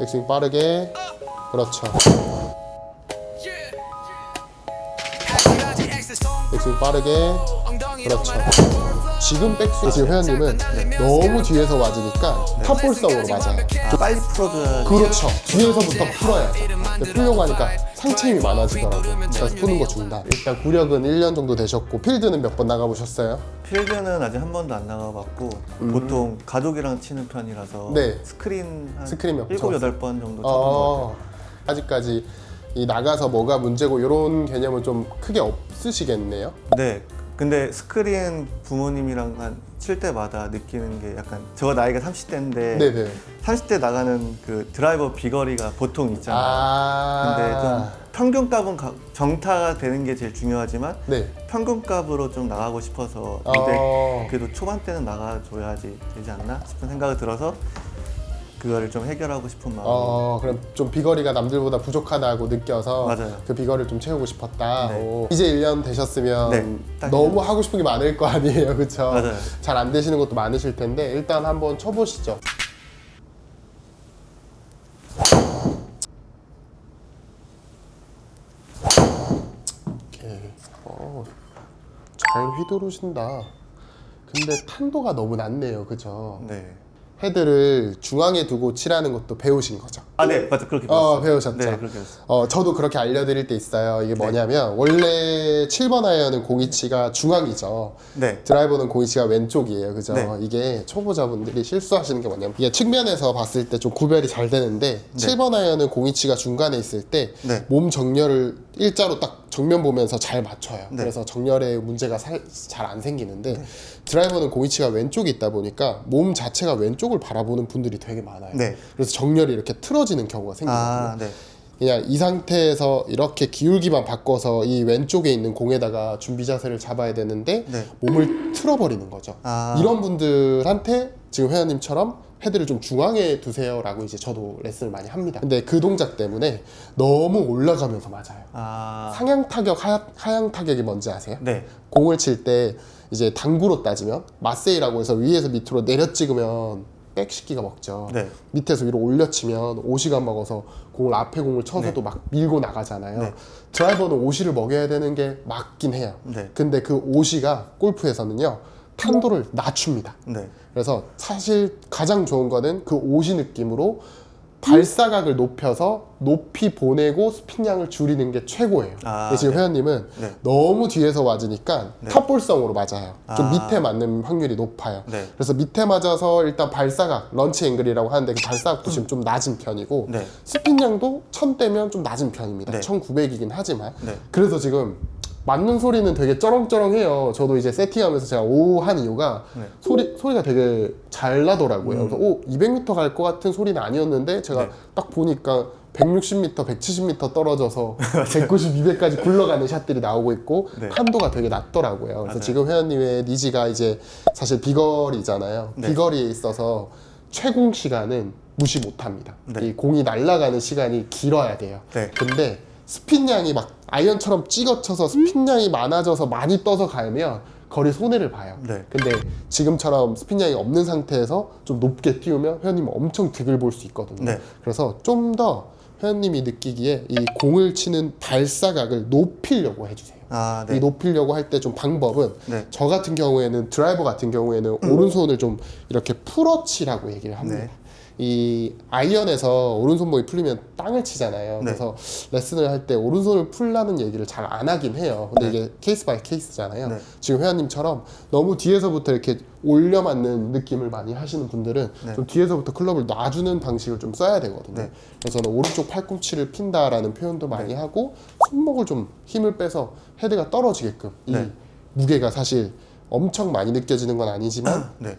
백스윙 빠르게. 그렇죠. 백스윙 빠르게. 그렇죠. 지금 백스윙 지금 회원님은 너무 뒤에서 맞으니까 탑볼성으로 맞아요. 아, 빨리 풀어줘야 그렇죠. 뒤에서부터 풀어야 돼 풀려고 하니까 상체 힘이 많아지더라고요 그래서 푸는 거 중단 일단 구력은 1년 정도 되셨고 필드는 몇 번 나가보셨어요? 필드는 아직 한 번도 안 나가봤고 보통 가족이랑 치는 편이라서 음. 네. 스크린 한 스크린 몇 번? 7, 8번 정도 쳐본 것 같아요 어, 아직까지 이 나가서 뭐가 문제고 이런 개념은 좀 크게 없으시겠네요. 네. 근데 스크린 부모님이랑 한칠 때마다 느끼는 게 약간 저 나이가 30대인데 네네. 30대 나가는 그 드라이버 비거리가 보통 있잖아요. 아, 근데 좀 평균값은 가- 정타가 되는 게 제일 중요하지만 네. 평균값으로 좀 나가고 싶어서 어. 근데 그래도 초반 때는 나가줘야지 되지 않나 싶은 생각이 들어서 그거를 좀 해결하고 싶은 마음. 어, 그럼 좀 비거리가 남들보다 부족하다고 느껴서 맞아요. 그 비거리를 좀 채우고 싶었다. 네. 오. 이제 1년 되셨으면 네, 딱 너무 하고 싶은 게 많을 거 아니에요, 그렇죠? 맞아요. 잘 안 되시는 것도 많으실 텐데 일단 한번 쳐보시죠. 오케이. 어, 잘 휘두르신다. 근데 탄도가 너무 낮네요, 그죠? 네. 헤드를 중앙에 두고 치라는 것도 배우신 거죠. 아, 네, 맞아 그렇게 어, 배웠어요. 배우셨죠. 네, 그렇게 배웠어요. 어, 저도 그렇게 알려드릴 때 있어요. 이게 뭐냐면 원래 7번 아이언은 공이치가 중앙이죠. 네, 드라이버는 공이치가 왼쪽이에요. 그죠? 네. 이게 초보자분들이 실수하시는 게 뭐냐면 이게 측면에서 봤을 때 좀 구별이 잘 되는데 네. 7번 아이언은 공이치가 중간에 있을 때 네. 몸 정렬을 일자로 딱 정면 보면서 잘 맞춰요. 네. 그래서 정렬에 문제가 잘 안 생기는데 드라이버는 공이치가 왼쪽에 있다 보니까 몸 자체가 왼쪽을 바라보는 분들이 되게 많아요. 네. 그래서 정렬이 이렇게 틀어지 는 경우가 생기거든요. 아, 네, 그냥 이 상태에서 이렇게 기울기만 바꿔서 이 왼쪽에 있는 공에다가 준비 자세를 잡아야 되는데 네. 몸을 틀어버리는 거죠. 아. 이런 분들한테 지금 회원님처럼 헤드를 좀 중앙에 두세요라고 이제 저도 레슨을 많이 합니다. 근데 그 동작 때문에 너무 올라가면서 맞아요. 아, 상향 타격, 하, 하향 타격이 뭔지 아세요? 네, 공을 칠 때 이제 당구로 따지면 마세이라고 해서 위에서 밑으로 내려 찍으면 백식기가 먹죠. 네. 밑에서 위로 올려치면 오시가 먹어서 공을 앞에 공을 쳐서도 막 밀고 나가잖아요. 네. 드라이버는 오시를 먹여야 되는 게 맞긴 해요. 네. 근데 그 오시가 골프에서는요 탄도를 낮춥니다. 네, 그래서 사실 가장 좋은 거는 그 오시 느낌으로 발사각을 높여서 높이 보내고 스핀량을 줄이는 게 최고예요. 아, 근데 지금 네. 회원님은 네. 너무 뒤에서 맞으니까 네. 탑볼성으로 맞아요. 좀 아. 밑에 맞는 확률이 높아요. 네. 그래서 밑에 맞아서 일단 발사각, 런치 앵글이라고 하는데 그 발사각도 지금 좀 낮은 편이고 네. 스핀량도 1000대면 좀 낮은 편입니다. 네. 1900이긴 하지만 네. 그래서 지금 맞는 소리는 되게 쩌렁쩌렁해요. 저도 이제 세팅하면서 제가 오한 이유가 네. 소리 소리 소리가 되게 잘 나더라고요. 그래서 오 200m 갈 것 같은 소리는 아니었는데 제가 네. 딱 보니까 160m, 170m 떨어져서 190, 200까지 굴러가는 샷들이 나오고 있고 네. 탄도가 되게 낮더라고요. 그래서 맞아요. 지금 회원님의 니즈가 이제 사실 비거리잖아요. 네. 비거리에 있어서 최공 시간은 무시 못합니다. 네. 이 공이 날아가는 시간이 길어야 돼요. 네. 근데 스핀량이 막 아이언처럼 찍어쳐서 스핀량이 많아져서 많이 떠서 가면 거리 손해를 봐요. 네. 근데 지금처럼 스핀량이 없는 상태에서 좀 높게 띄우면 회원님은 엄청 득을 볼 수 있거든요. 네. 그래서 좀 더 회원님이 느끼기에 이 공을 치는 발사각을 높이려고 해주세요. 아, 이 네, 높이려고 할 때 좀 방법은 네. 저 같은 경우에는 드라이버 같은 경우에는 오른손을 좀 이렇게 풀어치라고 얘기를 합니다. 네. 이 아이언에서 오른손목이 풀리면 땅을 치잖아요. 네. 그래서 레슨을 할 때 오른손을 풀라는 얘기를 잘 안 하긴 해요. 근데 네. 이게 케이스 바이 케이스잖아요. 네. 지금 회원님처럼 너무 뒤에서부터 이렇게 올려 맞는 느낌을 많이 하시는 분들은 네. 좀 뒤에서부터 클럽을 놔주는 방식을 좀 써야 되거든요. 네. 그래서 저는 오른쪽 팔꿈치를 핀다라는 표현도 많이 하고 손목을 좀 힘을 빼서 헤드가 떨어지게끔 이 네. 무게가 사실 엄청 많이 느껴지는 건 아니지만 네,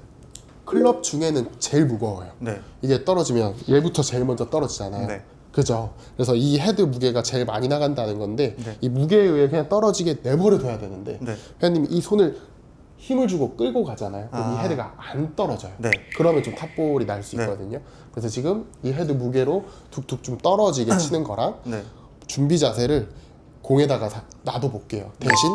클럽 중에는 제일 무거워요. 네, 이게 떨어지면 얘부터 제일 먼저 떨어지잖아요. 네. 그죠? 그래서 이 헤드 무게가 제일 많이 나간다는 건데 네. 이 무게에 의해 그냥 떨어지게 내버려 둬야 되는데 네. 회원님이 이 손을 힘을 주고 끌고 가잖아요. 그럼 이 아. 헤드가 안 떨어져요. 네. 그러면 좀 탑볼이 날 수 네. 있거든요. 그래서 지금 이 헤드 무게로 툭툭 좀 떨어지게 치는 거랑 네, 준비 자세를 공에다가 다 놔둬 볼게요. 대신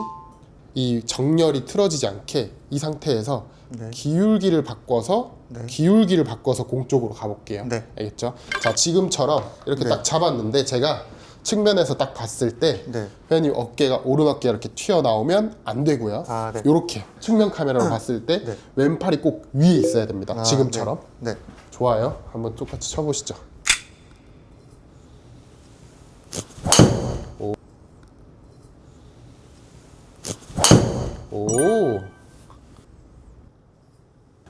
이 정렬이 틀어지지 않게 이 상태에서 네. 기울기를 바꿔서 네. 기울기를 바꿔서 공 쪽으로 가볼게요. 네. 알겠죠? 자 지금처럼 이렇게 네. 딱 잡았는데 제가 측면에서 딱 봤을 때 네. 회원님 어깨가 오른 어깨가 이렇게 튀어나오면 안 되고요. 아, 네. 이렇게 측면 카메라로 봤을 때 네. 왼팔이 꼭 위에 있어야 됩니다. 아, 지금처럼. 네. 네. 좋아요. 한번 똑같이 쳐보시죠. 오.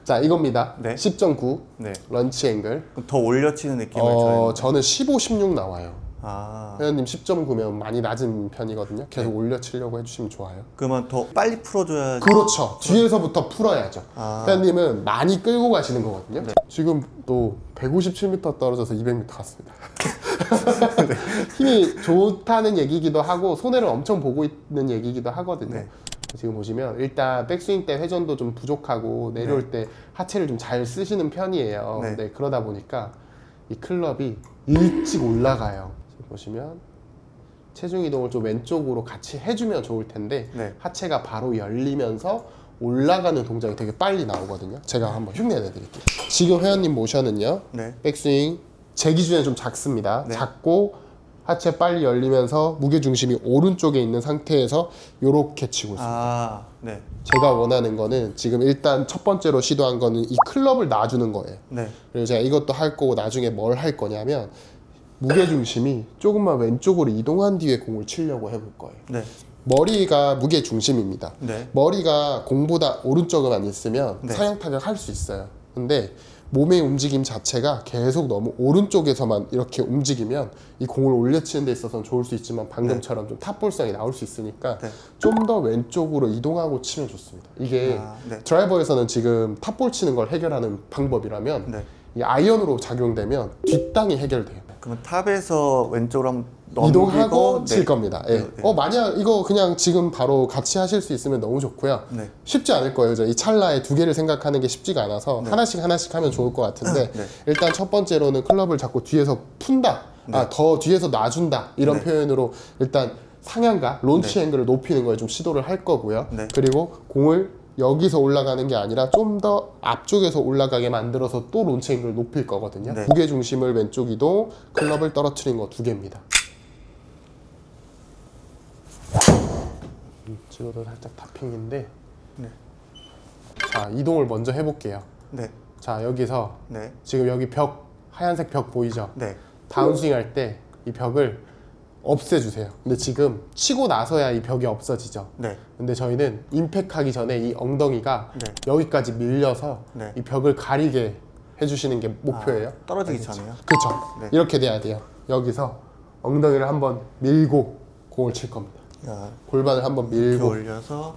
자, 이겁니다. 네. 10.9 네. 런치 앵글. 더 올려치는 느낌을 어, 줘야 저는 15, 16 나와요. 아. 회원님 10.9면 많이 낮은 편이거든요. 계속 올려치려고 해주시면 좋아요. 그러면 더 빨리 풀어줘야지. 그렇죠. 뒤에서부터 풀어야죠. 아. 회원님은 많이 끌고 가시는 거거든요. 지금 또 157m 떨어져서 200m 갔습니다. 힘이 좋다는 얘기기도 하고 손해를 엄청 보고 있는 얘기기도 하거든요. 네. 지금 보시면 일단 백스윙 때 회전도 좀 부족하고 내려올 때 하체를 좀 잘 쓰시는 편이에요. 네. 네, 그러다 보니까 이 클럽이 일찍 올라가요. 지금 보시면 체중 이동을 좀 왼쪽으로 같이 해주면 좋을 텐데 네. 하체가 바로 열리면서 올라가는 동작이 되게 빨리 나오거든요. 제가 한번 흉내 내드릴게요. 지금 회원님 모션은요. 네. 백스윙 제 기준에 좀 작습니다. 네. 작고 하체 빨리 열리면서 무게 중심이 오른쪽에 있는 상태에서 이렇게 치고 있어요. 아, 네. 제가 원하는 거는 지금 일단 첫 번째로 시도한 거는 이 클럽을 놔주는 거예요. 네. 그리고 제가 이것도 할 거고 나중에 뭘 할 거냐면 무게 중심이 조금만 왼쪽으로 이동한 뒤에 공을 치려고 해볼 거예요. 네. 머리가 무게 중심입니다. 네. 머리가 공보다 오른쪽에만 있으면 네. 사양 타격 할 수 있어요. 근데 몸의 움직임 자체가 계속 너무 오른쪽에서만 이렇게 움직이면 이 공을 올려치는 데 있어서는 좋을 수 있지만 방금처럼 좀 탑볼성이 나올 수 있으니까 네. 좀더 왼쪽으로 이동하고 치면 좋습니다. 이게 아, 네. 드라이버에서는 지금 탑볼 치는 걸 해결하는 방법이라면 네. 이 아이언으로 작용되면 뒷땅이 해결돼요. 그러면 탑에서 왼쪽으로 한번 이동하고 칠 네. 겁니다. 예. 네, 네. 어 만약 이거 그냥 지금 바로 같이 하실 수 있으면 너무 좋고요. 네. 쉽지 않을 거예요. 저이 찰나에 두 개를 생각하는 게 쉽지가 않아서 하나씩 하나씩 하면 좋을 것 같은데 네. 일단 첫 번째로는 클럽을 자꾸 뒤에서 푼다, 아, 더 뒤에서 놔준다 이런 네. 표현으로 일단 상향과 론치 앵글을 높이는 거에 좀 시도를 할 거고요. 네. 그리고 공을 여기서 올라가는 게 아니라 좀 더 앞쪽에서 올라가게 만들어서 또 론치 앵글을 높일 거거든요. 네. 무게 중심을 왼쪽 이동, 클럽을 떨어뜨린 거 두 개입니다. 음, 지금도 살짝 타핑인데 네. 자 이동을 먼저 해볼게요 네. 자 여기서 네. 지금 여기 벽 하얀색 벽 보이죠 네. 다운스윙 할 때 이 벽을 없애주세요 근데 지금 치고 나서야 이 벽이 없어지죠 네. 근데 저희는 임팩하기 전에 이 엉덩이가 네. 여기까지 밀려서 네. 이 벽을 가리게 해주시는 게 목표예요 아, 떨어지기 전에요? 그렇죠 네. 이렇게 돼야 돼요 여기서 엉덩이를 한번 밀고 공을 칠 겁니다 야, 골반을 한번 밀고. 올려서.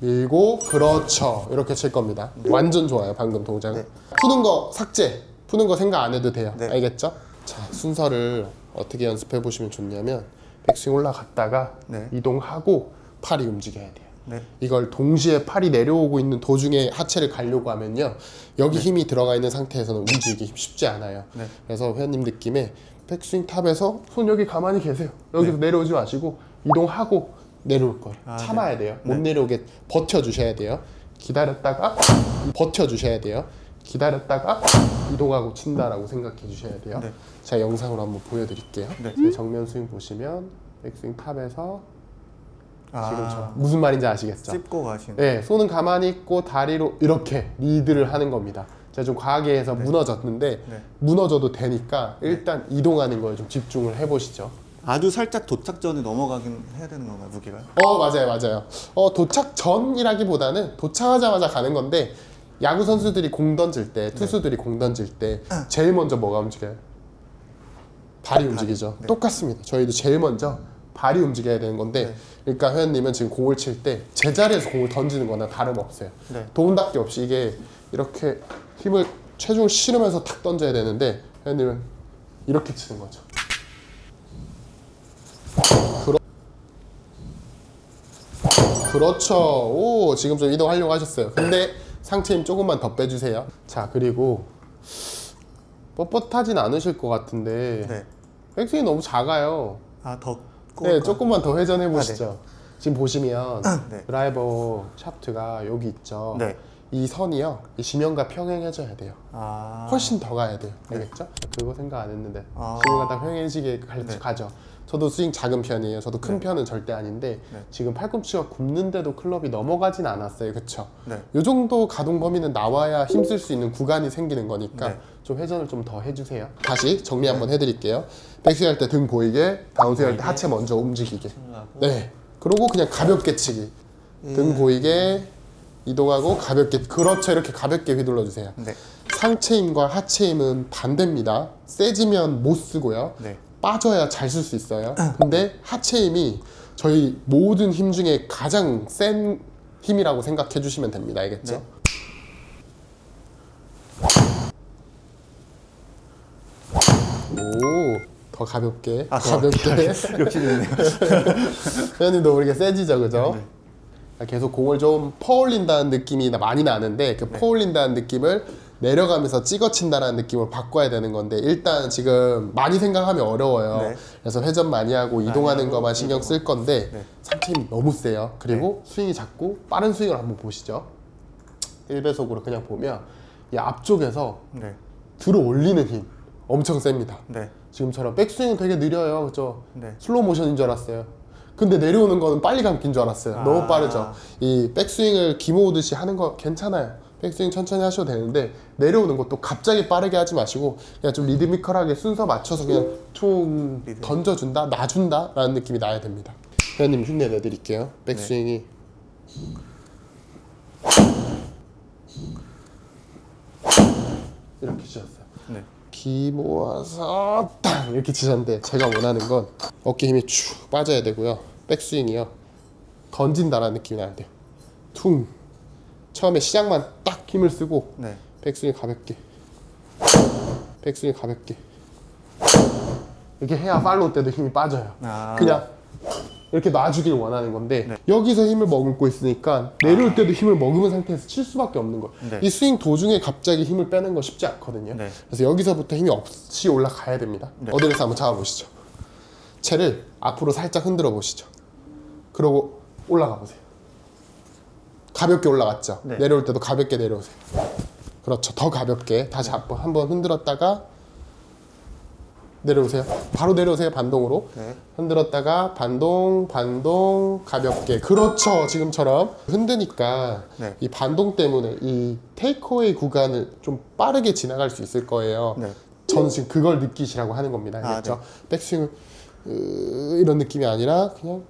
밀고 그렇죠. 이렇게 칠 겁니다. 완전 좋아요 방금 동작은 네. 푸는 거 삭제. 푸는 거 생각 안 해도 돼요. 네. 알겠죠? 자 순서를 어떻게 연습해 보시면 좋냐면 백스윙 올라갔다가 네. 이동하고 팔이 움직여야 돼요. 네. 이걸 동시에 팔이 내려오고 있는 도중에 하체를 가려고 하면요. 여기 힘이 들어가 있는 상태에서는 움직이기 쉽지 않아요. 네. 그래서 회원님 느낌에 백스윙 탑에서 손 여기 가만히 계세요. 여기서 내려오지 마시고 이동하고 내려올 거예요 아, 참아야 돼요 못 내려오게 버텨 주셔야 돼요 기다렸다가 버텨 주셔야 돼요 기다렸다가 이동하고 친다라고 생각해 주셔야 돼요 네. 제가 영상으로 한번 보여드릴게요 네. 제 정면 스윙 보시면 백스윙 탑에서 아, 지금처럼 무슨 말인지 아시겠죠? 찝고 가시는. 네, 손은 가만히 있고 다리로 이렇게 리드를 하는 겁니다. 제가 좀 과하게 해서 무너졌는데 네. 무너져도 되니까 일단 이동하는 거에 좀 집중을 해보시죠. 아주 살짝 도착 전에 넘어가긴 해야 되는 건가요, 무게가? 어 맞아요 맞아요. 어 도착 전이라기보다는 도착하자마자 가는 건데 야구 선수들이 공 던질 때 투수들이 공 던질 때 제일 먼저 뭐가 움직여요? 발이 움직이죠. 똑같습니다. 저희도 제일 먼저 발이 움직여야 되는 건데 네. 그러니까 회원님은 지금 공을 칠 때 제자리에서 공을 던지는 거나 다름없어요. 네. 도움닫기 없이 이게 이렇게 힘을 체중을 실으면서 탁 던져야 되는데 회원님은 이렇게 치는 거죠. 그러... 그렇죠. 오 지금 좀 이동하려고 하셨어요. 근데 상체 힘 조금만 더 빼주세요. 자 그리고 뻣뻣하진 않으실 것 같은데 네. 백스윙이 너무 작아요. 아, 더 네, 꼬을까? 조금만 더 회전해 보시죠. 지금 보시면 네. 드라이버 샤프트가 여기 있죠. 네. 이 선이요 이 지면과 평행해져야 돼요. 아. 훨씬 더 가야 돼요. 알겠죠? 그거 생각 안 했는데 아. 지면과 딱 평행해지게 가, 네. 가죠. 저도 스윙 작은 편이에요. 저도 큰 편은 절대 아닌데 네. 지금 팔꿈치가 굽는데도 클럽이 넘어가진 않았어요. 그쵸? 네. 요 정도 가동 범위는 나와야 힘쓸 수 있는 구간이 생기는 거니까 네. 좀 회전을 좀 더 해주세요. 다시 정리 한번 해드릴게요. 백스윙 할 때 등 보이게, 다운스윙 할 때 하체 먼저 움직이게. 네. 그러고 그냥 가볍게 치기. 등 보이게 이동하고 가볍게. 그렇죠. 이렇게 가볍게 휘둘러 주세요. 네. 상체 힘과 하체 힘은 반대입니다. 세지면 못 쓰고요. 네. 빠져야 잘 쓸 수 있어요. 근데 하체 힘이 저희 모든 힘 중에 가장 센 힘이라고 생각해 주시면 됩니다. 알겠죠? 네. 오, 더 가볍게. 아, 더 가볍게. 욕심이네요. 회원님 도 모르게 세지죠, 그죠? 네. 아, 계속 공을 좀 퍼올린다는 느낌이 나- 많이 나는데 그 네. 퍼올린다는 느낌을 내려가면서 찍어친다라는 느낌으로 바꿔야 되는 건데 일단 지금 많이 생각하면 어려워요. 네. 그래서 회전 많이 하고 이동하는 하고, 것만 신경 쓸 건데 네. 상체 힘 너무 세요. 그리고 스윙이 작고 빠른 스윙을 한번 보시죠. 1배속으로 그냥 보면 이 앞쪽에서 네. 들어 올리는 힘 엄청 셉니다. 네. 지금처럼 백스윙은 되게 느려요. 그죠? 네. 슬로우 모션인 줄 알았어요. 근데 내려오는 거는 빨리 감긴 줄 알았어요. 아. 너무 빠르죠. 이 백스윙을 기모으듯이 하는 거 괜찮아요. 백스윙 천천히 하셔도 되는데 내려오는 것도 갑자기 빠르게 하지 마시고 그냥 좀 리드미컬하게 순서 맞춰서 그냥 툭 리듬. 던져준다, 놔준다 라는 느낌이 나야 됩니다. 회원님 흉내 내드릴게요. 백스윙이 이렇게 치셨어요. 네. 기 모아서 딱 이렇게 치셨는데 제가 원하는 건 어깨 힘이 쭉 빠져야 되고요 백스윙이요 던진다라는 느낌이 나야 돼요 퉁 처음에 시작만 딱 힘을 쓰고 네. 백스윙 가볍게 백스윙 가볍게 이렇게 해야 팔로우 때도 힘이 빠져요 아. 그냥 이렇게 놔주길 원하는 건데 네. 여기서 힘을 머금고 있으니까 내려올 때도 힘을 머금은 상태에서 칠 수밖에 없는 거예요. 네. 이 스윙 도중에 갑자기 힘을 빼는 거 쉽지 않거든요. 네. 그래서 여기서부터 힘이 없이 올라가야 됩니다. 네. 어디에서 한번 잡아보시죠. 채를 앞으로 살짝 흔들어 보시죠. 그러고 올라가 보세요. 가볍게 올라갔죠. 네. 내려올 때도 가볍게 내려오세요. 그렇죠. 더 가볍게 다시 한번 한번 흔들었다가 내려오세요. 바로 내려오세요. 반동으로. 네. 흔들었다가 반동 반동 가볍게 그렇죠 지금처럼 흔드니까 네. 이 반동 때문에 이 테이크어웨이 구간을 좀 빠르게 지나갈 수 있을 거예요 네. 저는 지금 그걸 느끼시라고 하는 겁니다 아, 알겠죠 백스윙을 으, 이런 느낌이 아니라 그냥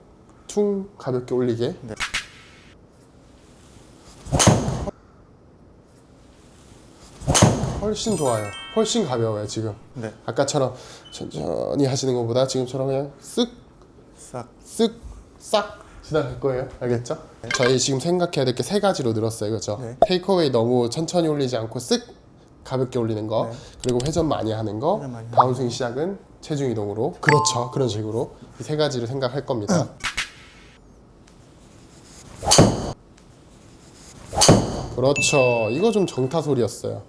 퉁 가볍게 올리게 네. 훨씬 좋아요 훨씬 가벼워요 지금 네. 아까처럼 천천히 하시는 것보다 지금처럼 그냥 쓱 싹. 쓱, 싹 지나갈 거예요. 알겠죠? 저희 지금 생각해야 될 게 세 가지로 늘었어요. 그죠? 네. 테이크어웨이 너무 천천히 올리지 않고 쓱 가볍게 올리는 거, 네. 그리고 회전 많이 하는 거, 회전 많이 하는 다운스윙 시작은 체중 이동으로. 그렇죠. 그런 식으로 이 세 가지를 생각할 겁니다. 그렇죠. 이거 좀 정타 소리였어요.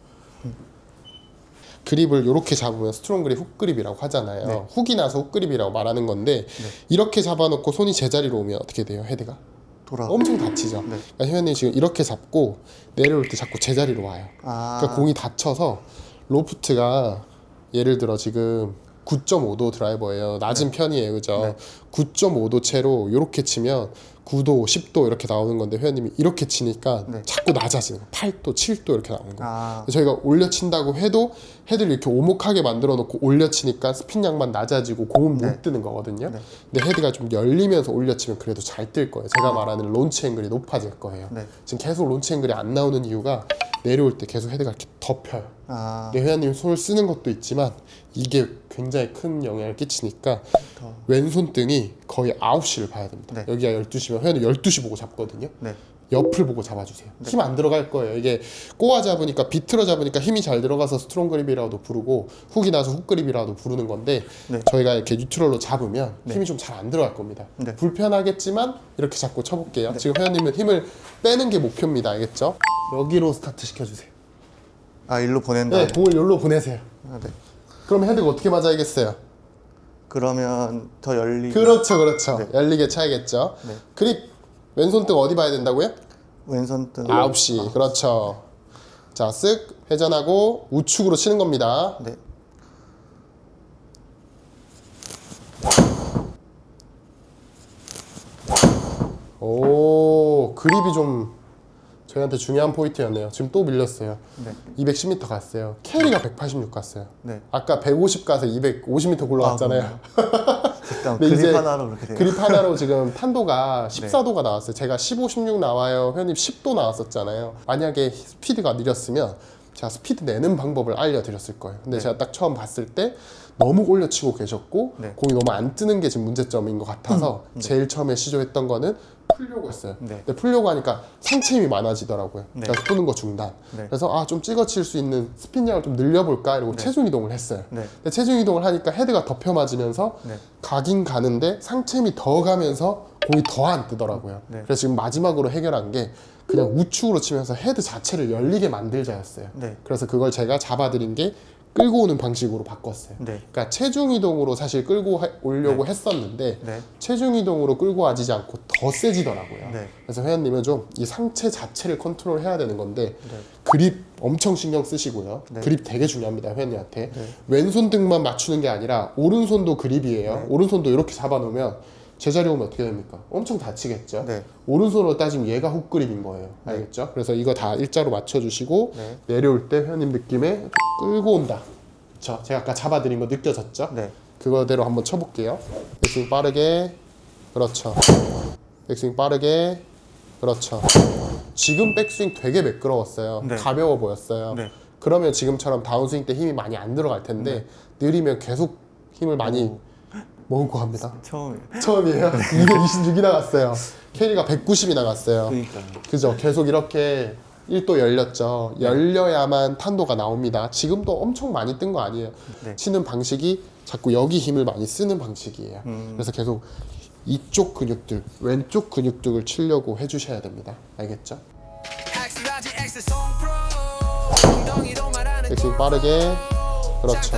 그립을 이렇게 잡으면 스트롱 그립 훅 그립이라고 하잖아요. 네. 훅이 나서 훅 그립이라고 말하는 건데 이렇게 잡아놓고 손이 제자리로 오면 어떻게 돼요? 헤드가 돌아. 엄청 다치죠. 네. 그러니까 회원님 지금 이렇게 잡고 내려올 때 자꾸 제자리로 와요. 아. 그러니까 공이 다쳐서 로프트가 예를 들어 지금 9.5도 드라이버예요. 낮은 편이에요. 그죠? 네. 9.5도 채로 이렇게 치면 9도, 10도 이렇게 나오는 건데 회원님이 이렇게 치니까 네. 자꾸 낮아지는 거예요. 8도, 7도 이렇게 나오는 거예요. 아. 저희가 올려 친다고 해도 헤드를 이렇게 오목하게 만들어 놓고 올려 치니까 스핀 양만 낮아지고 공은 못 네. 뜨는 거거든요. 네. 근데 헤드가 좀 열리면서 올려 치면 그래도 잘 뜰 거예요. 제가 말하는 론치 앵글이 높아질 거예요. 네. 지금 계속 론치 앵글이 안 나오는 이유가 내려올 때 계속 헤드가 이렇게 덮여요. 아. 내 회원님 손을 쓰는 것도 있지만 이게 굉장히 큰 영향을 끼치니까 더. 왼손등이 거의 9시를 봐야 됩니다. 네. 여기가 12시면 회원님 12시 보고 잡거든요. 네. 옆을 보고 잡아주세요. 힘 안 들어갈 거예요. 이게 꼬아 잡으니까 비틀어 잡으니까 힘이 잘 들어가서 스트롱 그립이라도 부르고 훅이 나서 훅 그립이라도 부르는 건데 네. 저희가 이렇게 뉴트럴로 잡으면 네. 힘이 좀 잘 안 들어갈 겁니다. 네. 불편하겠지만 이렇게 잡고 쳐볼게요. 지금 회원님은 힘을 빼는 게 목표입니다. 알겠죠? 여기로 스타트 시켜주세요. 아 일로 보낸다. 네, 공을 여기로 보내세요. 아, 네. 그럼 헤드가 어떻게 맞아야겠어요? 그러면 더 열리. 그렇죠, 그렇죠. 네. 열리게 차야겠죠. 네. 그립 왼손 등 어디 봐야 된다고요? 왼손 등 9시. 그렇죠. 자, 쓱 회전하고 우측으로 치는 겁니다. 네. 오, 그립이 좀 저희한테 중요한 포인트였네요. 지금 또 밀렸어요. 네. 210m 갔어요. 캐리가 186 갔어요. 네. 아까 150 가서 250m 굴러갔잖아요. 잠깐 근데 그립 이제 하나로 그렇게 돼요. 그립 하나로 지금 탄도가 14도가 나왔어요. 제가 15, 16 나와요. 회원님 10도 나왔었잖아요. 만약에 스피드가 느렸으면 제가 스피드 내는 방법을 알려드렸을 거예요. 근데 제가 딱 처음 봤을 때 너무 올려치고 계셨고 네. 공이 너무 안 뜨는 게 지금 문제점인 것 같아서 제일 처음에 시도했던 거는 풀려고 했어요. 네. 근데 풀려고 하니까 상체 힘이 많아지더라고요. 네. 그래서 푸는 거 중단. 네. 그래서 아 좀 찍어칠 수 있는 스핀량을 좀 늘려볼까 이러고 체중 이동을 했어요. 네. 근데 체중 이동을 하니까 헤드가 덮여 맞으면서 네. 가긴 가는데 상체 힘이 더 가면서 공이 더 안 뜨더라고요. 네. 그래서 지금 마지막으로 해결한 게 그냥 우측으로 치면서 헤드 자체를 열리게 만들자였어요. 네. 그래서 그걸 제가 잡아드린 게 끌고 오는 방식으로 바꿨어요. 네. 그러니까 체중 이동으로 사실 끌고 하- 오려고 했었는데 네. 체중 이동으로 끌고 와지지 않고 더 세지더라고요. 네. 그래서 회원님은 좀 이 상체 자체를 컨트롤 해야 되는 건데 네. 그립 엄청 신경 쓰시고요. 네. 그립 되게 중요합니다, 회원님한테. 네. 왼손 등만 맞추는 게 아니라 오른손도 그립이에요. 네. 오른손도 이렇게 잡아놓으면 제자리 오면 어떻게 됩니까? 엄청 다치겠죠. 네. 오른손으로 따지면 얘가 훅 그립인 거예요. 알겠죠? 그래서 이거 다 일자로 맞춰주시고 네. 내려올 때 회원님 느낌에 끌고 온다. 그렇죠? 제가 아까 잡아드린 거 느껴졌죠? 네. 그거대로 한번 쳐볼게요. 백스윙 빠르게. 그렇죠. 백스윙 빠르게. 그렇죠. 지금 백스윙 되게 매끄러웠어요. 네. 가벼워 보였어요. 네. 그러면 지금처럼 다운스윙 때 힘이 많이 안 들어갈 텐데 느리면 계속 힘을 많이 먹고 갑니다. 처음이에요. 처음이에요. 226이 나갔어요. 캐리가 190이 나갔어요. 그러니까요. 그죠? 계속 이렇게 1도 열렸죠. 열려야만 탄도가 나옵니다. 지금도 엄청 많이 뜬 거 아니에요. 네. 치는 방식이 자꾸 여기 힘을 많이 쓰는 방식이에요. 음. 그래서 계속 이쪽 근육들, 왼쪽 근육들을 치려고 해주셔야 됩니다. 알겠죠? 말하는 백스윙 빠르게. 그렇죠.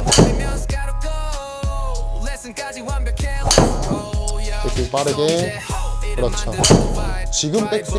빠르게. 그렇죠. 지금 백스